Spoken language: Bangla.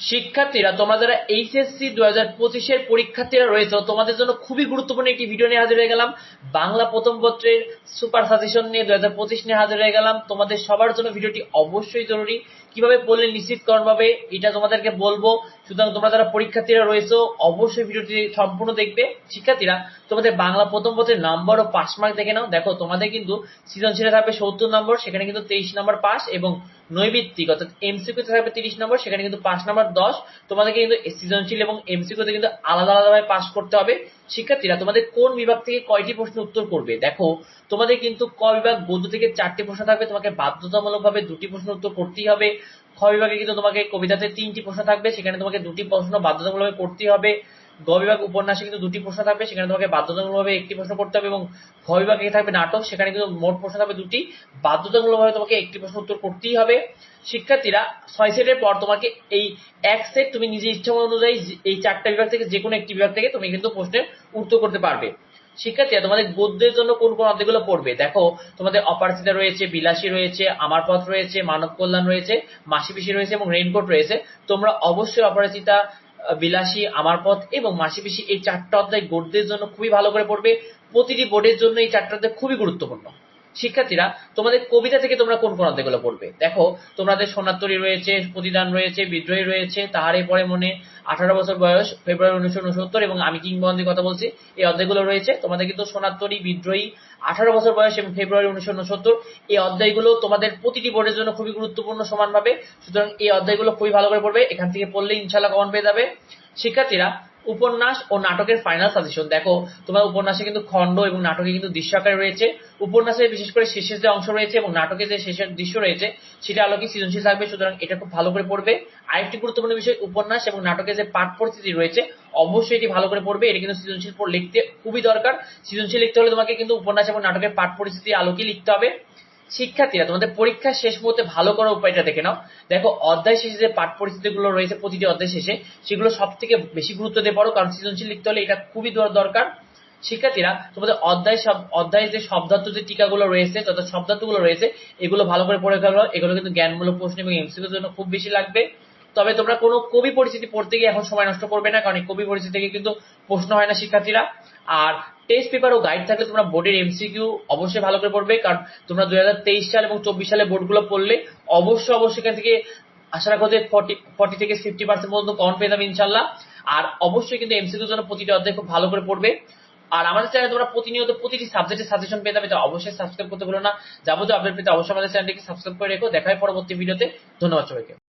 শিক্ষার্থীরা, তোমরা যারা এইচএসসি দু হাজার পঁচিশের পরীক্ষার্থীরা রয়েছে, তোমাদের জন্য খুবই গুরুত্বপূর্ণ একটি ভিডিও নিয়ে হাজির হয়ে গেলাম। বাংলা প্রথম পত্রের সুপার সাজেশন নিয়ে দু হাজার পঁচিশ নিয়ে হাজির হয়ে গেলাম। তোমাদের সবার জন্য ভিডিওটি অবশ্যই জরুরি। কীভাবে পড়লে নিশ্চিত করবে এটা তোমাদেরকে বলব। সুতরাং তোমরা যারা পরীক্ষার্থীরা রয়েছে, অবশ্যই ভিডিওটি সম্পূর্ণ দেখবে। শিক্ষার্থীরা, তোমাদের বাংলা প্রথম পত্রের নাম্বার ও পাস মার্ক দেখে নাও। দেখো, তোমাদের কিন্তু সৃজনশীলে থাকবে সত্তর নম্বর সেখানে কিন্তু তেইশ নম্বর পাস এবং নৈবিত্তিক অর্থাৎ এমসিকিউতে থাকবে তিরিশ নম্বর সেখানে কিন্তু পাঁচ নম্বর দশ, তোমাদেরকে কিন্তু সৃজনশীল এবং এমসিকিউতে কিন্তু আলাদা আলাদাভাবে পাশ করতে হবে। শিক্ষার্থীরা, তোমাদের কোন বিভাগ থেকে কয়টি প্রশ্ন উত্তর করবে? দেখো, তোমাদের কিন্তু ক বিভাগ গদ্য থেকে চারটি প্রশ্ন থাকবে, তোমাকে বাধ্যতামূলকভাবে দুটি প্রশ্ন উত্তর করতেই হবে। খ বিভাগে কিন্তু তোমাকে কবিতাতে তিনটি প্রশ্ন থাকবে, সেখানে তোমাকে দুটি প্রশ্ন বাধ্যতামূলকভাবে করতেই হবে। গ বিভাগ উপন্যাসে কিন্তু দুটি প্রশ্ন থাকবে, সেখানে তোমাকে বাধ্যতামূলকভাবে একটি প্রশ্ন করতে হবে এবং ঘ বিভাগে থাকবে নাটক, সেখানে কিন্তু মোট প্রশ্ন থাকবে দুটি। বাধ্যতামূলকভাবে তোমাকে একটি প্রশ্ন উত্তর করতেই হবে। শিক্ষার্থীরা ছয় সেটের পর তোমাকে এই এক সেট তুমি নিজের ইচ্ছা অনুযায়ী এই চারটা বিভাগ থেকে যে কোনো একটি বিভাগ থেকে তুমি কিন্তু প্রশ্নের উত্তর করতে পারবে। শিক্ষার্থীরা, তোমাদের গদ্যের জন্য কোন কোন অধ্যায়গুলো পড়বে? দেখো, তোমাদের অপারচিতা রয়েছে, বিলাসী রয়েছে, আমার পথ রয়েছে, মানব কল্যাণ রয়েছে মাসি পিসি রয়েছে এবং রেইনকোট রয়েছে। তোমরা অবশ্যই অপরাজিতা বিলাসী, আমার পথ এবং মাসি পিসি এই চারটা অধ্যায় গদ্যের জন্য খুবই ভালো করে পড়বে। প্রতিটি বোর্ডের জন্য এই চারটা অধ্যায় খুবই গুরুত্বপূর্ণ। শিক্ষার্থীরা, তোমাদের কবিতা থেকে তোমরা কোন কোন অধ্যায়গুলো পড়বে? দেখো, তোমাদের সোনাত্তরী রয়েছে, প্রতিদান রয়েছে, বিদ্রোহী রয়েছে, তাহারে পরে মনে আঠারো বছর বয়স, ফেব্রুয়ারি উনিশশো উনসত্তর এবং আমি কিংবদন্তির কথা বলছি, এই অধ্যায়গুলো রয়েছে। তোমাদের কিন্তু সোনাত্তরী বিদ্রোহী, আঠারো বছর বয়স এবং ফেব্রুয়ারি উনিশশো উনসত্তর, এই অধ্যায়গুলো তোমাদের প্রতিটি বোর্ডের জন্য খুবই গুরুত্বপূর্ণ সমানভাবে। সুতরাং এই অধ্যায়গুলো খুবই ভালো করে পড়বে। এখান থেকে পড়লে ইনশাল্লাহ কমন পেয়ে যাবে। শিক্ষার্থীরা উপন্যাস ও নাটকের ফাইনাল সাজেশন দেখো, তোমার উপন্যাসে কিন্তু খণ্ড এবং নাটকে কিন্তু দৃশ্য আকারে রয়েছে। উপন্যাসে বিশেষ করে শেষের যে অংশ রয়েছে এবং নাটকে যে শেষের দৃশ্য রয়েছে, সেটা আলোকে সৃজনশীল থাকবে, সুতরাং এটা খুব ভালো করে পড়বে। আরেকটি গুরুত্বপূর্ণ বিষয়, উপন্যাস এবং নাটকের যে পাঠ পরিস্থিতি রয়েছে, অবশ্যই এটি ভালো করে পড়বে। এটা কিন্তু সৃজনশীল লিখতে খুবই দরকার। সৃজনশীল লিখতে হলে তোমাকে কিন্তু উপন্যাস এবং নাটকের পাঠ পরিস্থিতি আলোকে লিখতে হবে। শিক্ষার্থীরা, তোমাদের পরীক্ষার শেষ মুহূর্তে ভালো করার উপায়টা দেখে নাও। দেখো, অধ্যায় শেষে যে পাঠ পরিস্থিতিগুলো রয়েছে, প্রতিটি অধ্যায় শেষে, সেগুলো সব থেকে বেশি গুরুত্ব দিয়ে পড়ো, কারণ সৃজনশীল লিখতে হলে এটা খুবই দরকার। শিক্ষার্থীরা, তোমাদের অধ্যায় সব অধ্যায় যে শব্দার্থ যে টিকাগুলো রয়েছে, তথা শব্দার্থগুলো রয়েছে, এগুলো ভালো করে পড়ে ফেলো। এগুলো কিন্তু জ্ঞানমূলক প্রশ্ন এবং এমসিকিউর জন্য খুব বেশি লাগবে। তবে তোমরা কোনো কবি পরিস্থিতি পড়তে গিয়ে এখন সময় নষ্ট করবে না, কারণ কবি পরিস্থিতি থেকে কিন্তু প্রশ্ন হয় না শিক্ষার্থীরা। আর টেস্ট পেপার ও গাইড থাকলে তোমরা বোর্ডের এমসিকিউ অবশ্যই ভালো করে পড়বে, কারণ তোমরা দু হাজার তেইশ সাল এবং চব্বিশ সালে বোর্ডগুলো পড়লে অবশ্যই অবশ্যই এখান থেকে আশা রাখো যে ফর্টি ফর্টি থেকে ফিফটি পার্সেন্ট পর্যন্ত কমন পেয়ে যাবে ইনশাল্লাহ আর অবশ্যই কিন্তু এমসিকিউর জন্য প্রতিটি অধ্যায় খুব ভালো করে পড়বে। আর আমাদের চ্যানেলে তোমরা প্রতিনিয়ত প্রতিটি সাবজেক্টের সাজেশন পেয়ে যাবে, তো অবশ্যই সাবস্ক্রাইব করতে ভুলো না। যাবতীয় আপডেট পেতে অবশ্যই আমাদের চ্যানেলটিকে সাবস্ক্রাইব করে রেখো। দেখা হয় পরবর্তী ভিডিওতে ধন্যবাদ সবাইকে।